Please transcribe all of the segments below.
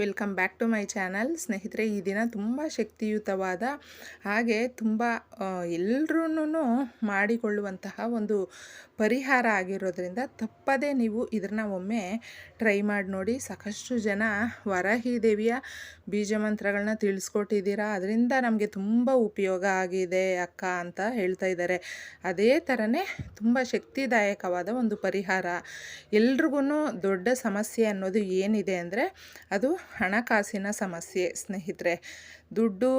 Welcome back to my channel. ಸ್ನೇಹಿತರೆ, ಈ ದಿನ ತುಂಬ ಶಕ್ತಿಯುತವಾದ, ಹಾಗೆ ತುಂಬ ಎಲ್ಲರೂ ಮಾಡಿಕೊಳ್ಳುವಂತಹ ಒಂದು ಪರಿಹಾರ ಆಗಿರೋದ್ರಿಂದ ತಪ್ಪದೇ ನೀವು ಇದನ್ನ ಒಮ್ಮೆ ಟ್ರೈ ಮಾಡಿ ನೋಡಿ. ಸಾಕಷ್ಟು ಜನ ವರಾಹಿ ದೇವಿಯ ಬೀಜ ಮಂತ್ರಗಳನ್ನ ತಿಳಿಸ್ಕೊಟ್ಟಿದ್ದೀರಾ, ಅದರಿಂದ ನಮಗೆ ತುಂಬ ಉಪಯೋಗ ಆಗಿದೆ ಅಕ್ಕ ಅಂತ ಹೇಳ್ತಾ ಇದ್ದಾರೆ. ಅದೇ ಥರನೇ ತುಂಬ ಶಕ್ತಿದಾಯಕವಾದ ಒಂದು ಪರಿಹಾರ. ಎಲ್ರಿಗೂ ದೊಡ್ಡ ಸಮಸ್ಯೆ ಅನ್ನೋದು ಏನಿದೆ ಅಂದರೆ, ಅದು ಹಣಕಾಸಿನ ಸಮಸ್ಯೆ ಸ್ನೇಹಿತರೆ. ದುಡ್ಡು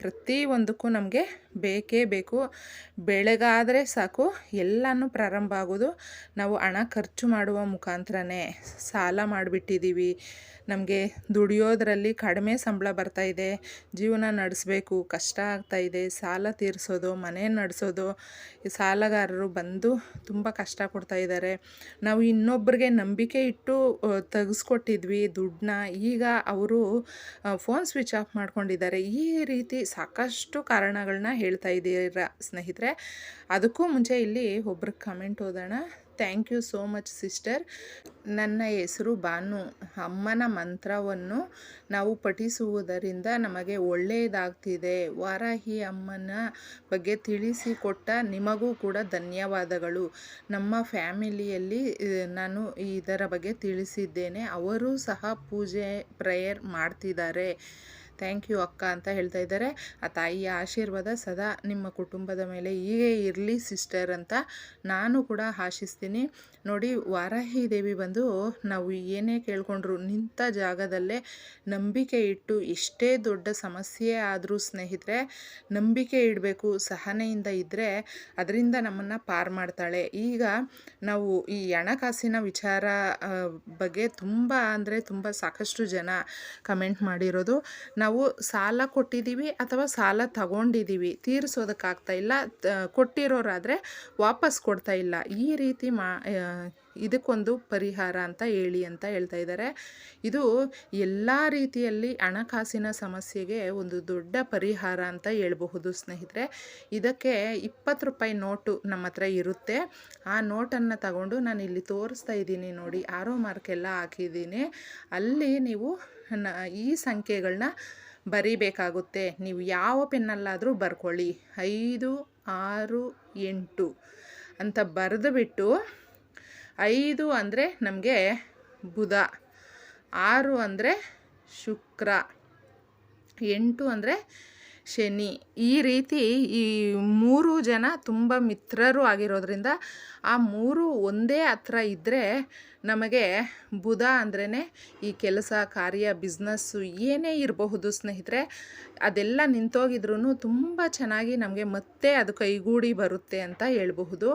ಪ್ರತಿಯೊಂದಕ್ಕೂ ನಮಗೆ ಬೇಕೇ ಬೇಕು. ಬೆಳಗಾದರೆ ಸಾಕು, ಎಲ್ಲನೂ ಪ್ರಾರಂಭ ಆಗೋದು ನಾವು ಹಣ ಖರ್ಚು ಮಾಡುವ ಮುಖಾಂತರನೇ. ಸಾಲ ಮಾಡಿಬಿಟ್ಟಿದ್ದೀವಿ ನಮಗೆ ದುಡಿಯೋದ್ರಲ್ಲಿ ಕಡಿಮೆ ಸಂಬಳ ಬರ್ತಾ ಇದೆ. ಜೀವನ ನಡೆಸಬೇಕು, ಕಷ್ಟ ಆಗ್ತಾ ಇದೆ. ಸಾಲ ತೀರಿಸೋದು, ಮನೆ ನಡೆಸೋದು ಸಾಲಗಾರರು ಬಂದು ತುಂಬ ಕಷ್ಟ ಕೊಡ್ತಾ ಇದ್ದಾರೆ. ನಾವು ಇನ್ನೊಬ್ಬರಿಗೆ ನಂಬಿಕೆ ಇಟ್ಟು ತೆಗೆಸ್ಕೊಟ್ಟಿದ್ವಿ ದುಡ್ಡನ್ನ. ಈಗ ಅವರು ಫೋನ್ ಸ್ವಿಚ್ ಆಫ್ ಮಾಡ್ಕೊಂಡಿದ್ದಾರೆ. ಈ ರೀತಿ ಸಾಕಷ್ಟು ಕಾರಣಗಳನ್ನ ಹೇಳ್ತಾ ಇದ್ದೀರ ಸ್ನೇಹಿತರೆ. ಅದಕ್ಕೂ ಮುಂಚೆ ಇಲ್ಲಿ ಒಬ್ರು ಕಮೆಂಟ್ ಓದೋಣ. Thank you so much sister ನನ್ನ ಹೆಸರು ಬಾನು. ಅಮ್ಮನ ಮಂತ್ರವನ್ನು ನಾವು ಪಠಿಸುವುದರಿಂದ ನಮಗೆ ಒಳ್ಳೆಯದಾಗ್ತಿದೆ ವಾರಾಹಿ ಅಮ್ಮನ ಬಗ್ಗೆ ತಿಳಿಸಿಕೊಟ್ಟ ನಿಮಗೂ ಕೂಡ ಧನ್ಯವಾದಗಳು. ನಮ್ಮ ಫ್ಯಾಮಿಲಿಯಲ್ಲಿ ನಾನು ಇದರ ಬಗ್ಗೆ ತಿಳಿಸಿದ್ದೇನೆ. ಅವರು ಸಹ ಪೂಜೆ ಪ್ರೇಯರ್ ಮಾಡ್ತಿದ್ದಾರೆ. ಥ್ಯಾಂಕ್ ಯು ಅಕ್ಕ ಅಂತ ಹೇಳ್ತಾ ಇದ್ದಾರೆ. ಆ ತಾಯಿಯ ಆಶೀರ್ವಾದ ಸದಾ ನಿಮ್ಮ ಕುಟುಂಬದ ಮೇಲೆ ಹೀಗೆ ಇರಲಿ ಸಿಸ್ಟರ್ ಅಂತ ನಾನು ಕೂಡ ಆಶಿಸ್ತೀನಿ. ನೋಡಿ, ವಾರಾಹಿ ದೇವಿ ಬಂದು ನಾವು ಏನೇ ಕೇಳ್ಕೊಂಡ್ರು ನಿಂತ ಜಾಗದಲ್ಲೇ ನಂಬಿಕೆ ಇಟ್ಟು ಎಷ್ಟೇ ದೊಡ್ಡ ಸಮಸ್ಯೆ ಆದರೂ ಸ್ನೇಹಿತರೆ, ನಂಬಿಕೆ ಇಡಬೇಕು, ಸಹನೆಯಿಂದ ಇದ್ದರೆ ಅದರಿಂದ ನಮ್ಮನ್ನು ಪಾರ್ ಮಾಡ್ತಾಳೆ. ಈಗ ನಾವು ಈ ಹಣಕಾಸಿನ ವಿಚಾರ ಬಗ್ಗೆ ತುಂಬ ಅಂದರೆ ತುಂಬ ಸಾಕಷ್ಟು ಜನ ಕಮೆಂಟ್ ಮಾಡಿರೋದು. ನಾವು ಸಾಲ ಕೊಟ್ಟಿದ್ದೀವಿ ಅಥವಾ ಸಾಲ ತಗೊಂಡಿದ್ದೀವಿ, ತೀರಿಸೋದಕ್ಕಾಗ್ತಾ ಇಲ್ಲ ಕೊಟ್ಟಿರೋರಾದರೆ ವಾಪಸ್ ಕೊಡ್ತಾ ಇಲ್ಲ. ಈ ರೀತಿ ಮಾ ಇದಕ್ಕೊಂದು ಪರಿಹಾರ ಅಂತ ಹೇಳಿ ಅಂತ ಹೇಳ್ತಾ ಇದ್ದಾರೆ. ಇದು ಎಲ್ಲ ರೀತಿಯಲ್ಲಿ ಹಣಕಾಸಿನ ಸಮಸ್ಯೆಗೆ ಒಂದು ದೊಡ್ಡ ಪರಿಹಾರ ಅಂತ ಹೇಳಬಹುದು ಸ್ನೇಹಿತರೆ. ಇದಕ್ಕೆ ಇಪ್ಪತ್ತು ರೂಪಾಯಿ ನೋಟು ನಮ್ಮ ಹತ್ರ ಇರುತ್ತೆ. ಆ ನೋಟನ್ನು ತಗೊಂಡು ನಾನು ಇಲ್ಲಿ ತೋರಿಸ್ತಾ ಇದ್ದೀನಿ ನೋಡಿ, ಆರೋ ಮಾರ್ಕ್ ಎಲ್ಲ ಹಾಕಿದ್ದೀನಿ. ಅಲ್ಲಿ ನೀವು ಈ ಸಂಖ್ಯೆಗಳನ್ನ ಬರೀಬೇಕಾಗುತ್ತೆ. ನೀವು ಯಾವ ಪೆನ್ನಲ್ಲಾದರೂ ಬರ್ಕೊಳ್ಳಿ. ಐದು, ಆರು, ಎಂಟು ಅಂತ ಬರೆದು ಬಿಟ್ಟು ಐದು ಅಂದರೆ ನಮಗೆ ಬುಧ, ಆರು ಅಂದರೆ ಶುಕ್ರ, ಎಂಟು ಅಂದರೆ ಶನಿ. ಈ ರೀತಿ ಈ ಮೂರು ಜನ ತುಂಬ ಮಿತ್ರರು ಆಗಿರೋದ್ರಿಂದ ಆ ಮೂರು ಒಂದೇ ಹತ್ರ ಇದ್ದರೆ ನಮಗೆ ಬುಧ ಅಂದ್ರೇ ಈ ಕೆಲಸ, ಕಾರ್ಯ ಬಿಸ್ನೆಸ್ಸು ಏನೇ ಇರಬಹುದು ಸ್ನೇಹಿತರೆ, ಅದೆಲ್ಲ ನಿಂತೋಗಿದ್ರೂ ತುಂಬ ಚೆನ್ನಾಗಿ ನಮಗೆ ಮತ್ತೆ ಅದು ಕೈಗೂಡಿ ಬರುತ್ತೆ ಅಂತ ಹೇಳಬಹುದು.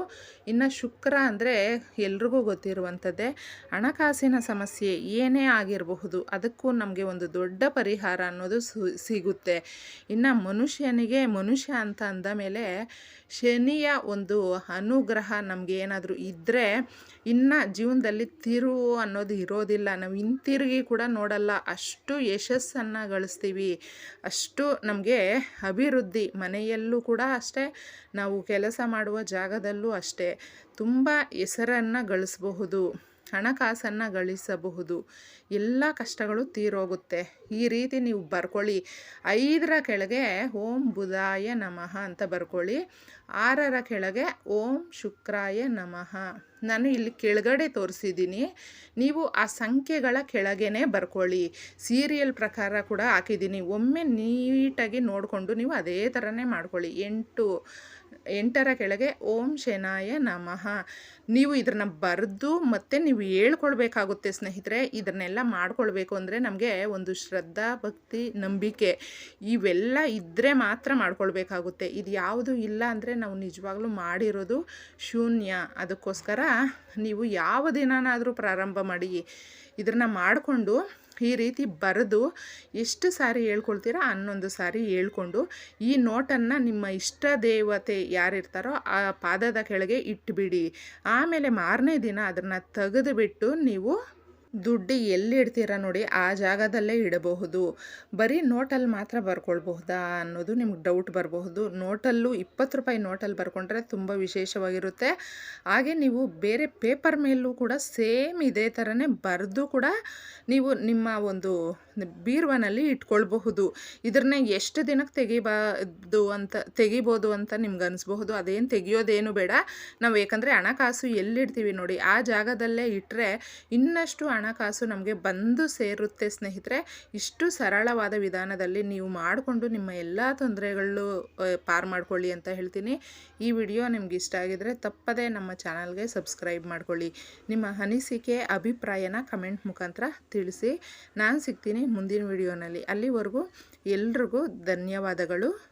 ಇನ್ನು ಶುಕ್ರ ಅಂದರೆ ಎಲ್ರಿಗೂ ಗೊತ್ತಿರುವಂಥದ್ದೇ ಹಣಕಾಸಿನ ಸಮಸ್ಯೆ ಏನೇ ಆಗಿರಬಹುದು, ಅದಕ್ಕೂ ನಮಗೆ ಒಂದು ದೊಡ್ಡ ಪರಿಹಾರ ಅನ್ನೋದು ಸಿಗುತ್ತೆ. ಇನ್ನು ಮನುಷ್ಯನಿಗೆ ಮನುಷ್ಯ ಅಂತ ಅಂದ ಮೇಲೆ ಶನಿಯ ಒಂದು ಅನುಗ್ರಹ ನಮಗೆ ಏನಾದರೂ ಇದ್ದರೆ ಇನ್ನು ಜೀವನದಲ್ಲಿ ತಿರುವು ಅನ್ನೋದು ಇರೋದಿಲ್ಲ. ನಾವು ಹಿಂತಿರುಗಿ ಕೂಡ ನೋಡಲ್ಲ. ಅಷ್ಟು ಯಶಸ್ಸನ್ನು ಗಳಿಸ್ತೀವಿ. ಅಷ್ಟು ನಮಗೆ ಅಭಿವೃದ್ಧಿ ಮನೆಯಲ್ಲೂ ಕೂಡ ಅಷ್ಟೇ, ನಾವು ಕೆಲಸ ಮಾಡುವ ಜಾಗದಲ್ಲೂ ಅಷ್ಟೇ. ತುಂಬ ಹೆಸರನ್ನು ಗಳಿಸಬಹುದು. ಹಣಕಾಸನ್ನು ಗಳಿಸಬಹುದು. ಎಲ್ಲ ಕಷ್ಟಗಳು ತೀರೋಗುತ್ತೆ. ಈ ರೀತಿ ನೀವು ಬರ್ಕೊಳ್ಳಿ. ಐದರ ಕೆಳಗೆ ಓಂ ಬುಧಾಯ ನಮಃ ಅಂತ ಬರ್ಕೊಳ್ಳಿ. ಆರರ ಕೆಳಗೆ ಓಂ ಶುಕ್ರಾಯ ನಮಃ. ನಾನು ಇಲ್ಲಿ ಕೆಳಗಡೆ ತೋರಿಸಿದ್ದೀನಿ. ನೀವು ಆ ಸಂಖ್ಯೆಗಳ ಕೆಳಗೇನೆ ಬರ್ಕೊಳ್ಳಿ. ಸೀರಿಯಲ್ ಪ್ರಕಾರ ಕೂಡ ಹಾಕಿದ್ದೀನಿ. ಒಮ್ಮೆ ನೀಟಾಗಿ ನೋಡಿಕೊಂಡು ನೀವು ಅದೇ ಥರನೇ ಮಾಡ್ಕೊಳ್ಳಿ. ಎಂಟು ಎಂಟರ ಕೆಳಗೆ ಓಂ ಶನಾಯ ನಮಃ. ನೀವು ಇದನ್ನು ಬರೆದು ಮತ್ತು ನೀವು ಹೇಳ್ಕೊಳ್ಬೇಕಾಗುತ್ತೆ ಸ್ನೇಹಿತರೆ. ಇದನ್ನೆಲ್ಲ ಮಾಡ್ಕೊಳ್ಬೇಕು ಅಂದರೆ ನಮಗೆ ಒಂದು ಶ್ರದ್ಧಾ, ಭಕ್ತಿ, ನಂಬಿಕೆ ಇವೆಲ್ಲ ಇದ್ದರೆ ಮಾತ್ರ ಮಾಡ್ಕೊಳ್ಬೇಕಾಗುತ್ತೆ. ಇದು ಯಾವುದು ಇಲ್ಲ ಅಂದರೆ ನಾವು ನಿಜವಾಗ್ಲೂ ಮಾಡಿರೋದು ಶೂನ್ಯ. ಅದಕ್ಕೋಸ್ಕರ ನೀವು ಯಾವ ದಿನನಾದರೂ ಪ್ರಾರಂಭ ಮಾಡಿ ಇದನ್ನು ಮಾಡಿಕೊಂಡು ಈ ರೀತಿ ಬರೆದು ಎಷ್ಟು ಸಾರಿ ಹೇಳ್ಕೊಳ್ತೀರಾ ಹನ್ನೊಂದು ಸಾರಿ ಹೇಳ್ಕೊಂಡು ಈ ನೋಟನ್ನು ನಿಮ್ಮ ಇಷ್ಟ ದೇವತೆ ಯಾರಿರ್ತಾರೋ ಆ ಪಾದದ ಕೆಳಗೆ ಇಟ್ಬಿಡಿ. ಆಮೇಲೆ ಮಾರನೇ ದಿನ ಅದನ್ನು ತೆಗೆದುಬಿಟ್ಟು ನೀವು ದುಡ್ಡು ಎಲ್ಲಿ ಇಡ್ತೀರಾ ನೋಡಿ ಆ ಜಾಗದಲ್ಲೇ ಇಡಬಹುದು. ಬರೀ ನೋಟಲ್ಲಿ ಮಾತ್ರ ಬರ್ಕೊಳ್ಬಹುದಾ ಅನ್ನೋದು ನಿಮ್ಗೆ ಡೌಟ್ ಬರಬಹುದು. ನೋಟಲ್ಲೂ ಇಪ್ಪತ್ತು ರೂಪಾಯಿ ನೋಟಲ್ಲಿ ಬರ್ಕೊಂಡ್ರೆ ತುಂಬ ವಿಶೇಷವಾಗಿರುತ್ತೆ. ಹಾಗೆ ನೀವು ಬೇರೆ ಪೇಪರ್ ಮೇಲೂ ಕೂಡ ಸೇಮ್ ಇದೇ ಥರನೇ ಬರೆದು ಕೂಡ ನೀವು ನಿಮ್ಮ ಒಂದು ಬೀರುವನಲ್ಲಿ ಇಟ್ಕೊಳ್ಬಹುದು. ಇದನ್ನ ಎಷ್ಟು ದಿನಕ್ಕೆ ತೆಗಿಬಾದು ಅಂತ, ತೆಗಿಬೋದು ಅಂತ ನಿಮ್ಗೆ ಅನಿಸ್ಬಹುದು. ಅದೇನು ತೆಗಿಯೋದೇನು ಬೇಡ. ನಾವು ಯಾಕಂದರೆ ಹಣಕಾಸು ಎಲ್ಲಿಡ್ತೀವಿ ನೋಡಿ, ಆ ಜಾಗದಲ್ಲೇ ಇಟ್ಟರೆ ಇನ್ನಷ್ಟು ಹಣಕಾಸು ನಮಗೆ ಬಂದು ಸೇರುತ್ತೆ ಸ್ನೇಹಿತರೆ. ಇಷ್ಟು ಸರಳವಾದ ವಿಧಾನದಲ್ಲಿ ನೀವು ಮಾಡಿಕೊಂಡು ನಿಮ್ಮ ಎಲ್ಲ ತೊಂದರೆಗಳು ಪಾರು ಮಾಡ್ಕೊಳ್ಳಿ ಅಂತ ಹೇಳ್ತೀನಿ. ಈ ವಿಡಿಯೋ ನಿಮ್ಗೆ ಇಷ್ಟ ಆಗಿದರೆ ತಪ್ಪದೇ ನಮ್ಮ ಚಾನಲ್ಗೆ ಸಬ್ಸ್ಕ್ರೈಬ್ ಮಾಡ್ಕೊಳ್ಳಿ. ನಿಮ್ಮ ಅನಿಸಿಕೆ, ಅಭಿಪ್ರಾಯನ ಕಮೆಂಟ್ ಮುಖಾಂತರ ತಿಳಿಸಿ. ನಾನು ಸಿಗ್ತೀನಿ ಮುಂದಿನ ವಿಡಿಯೋನಲ್ಲಿ ಅಲ್ಲಿವರೆಗೂ ಎಲ್ರಿಗೂ ಧನ್ಯವಾದಗಳು.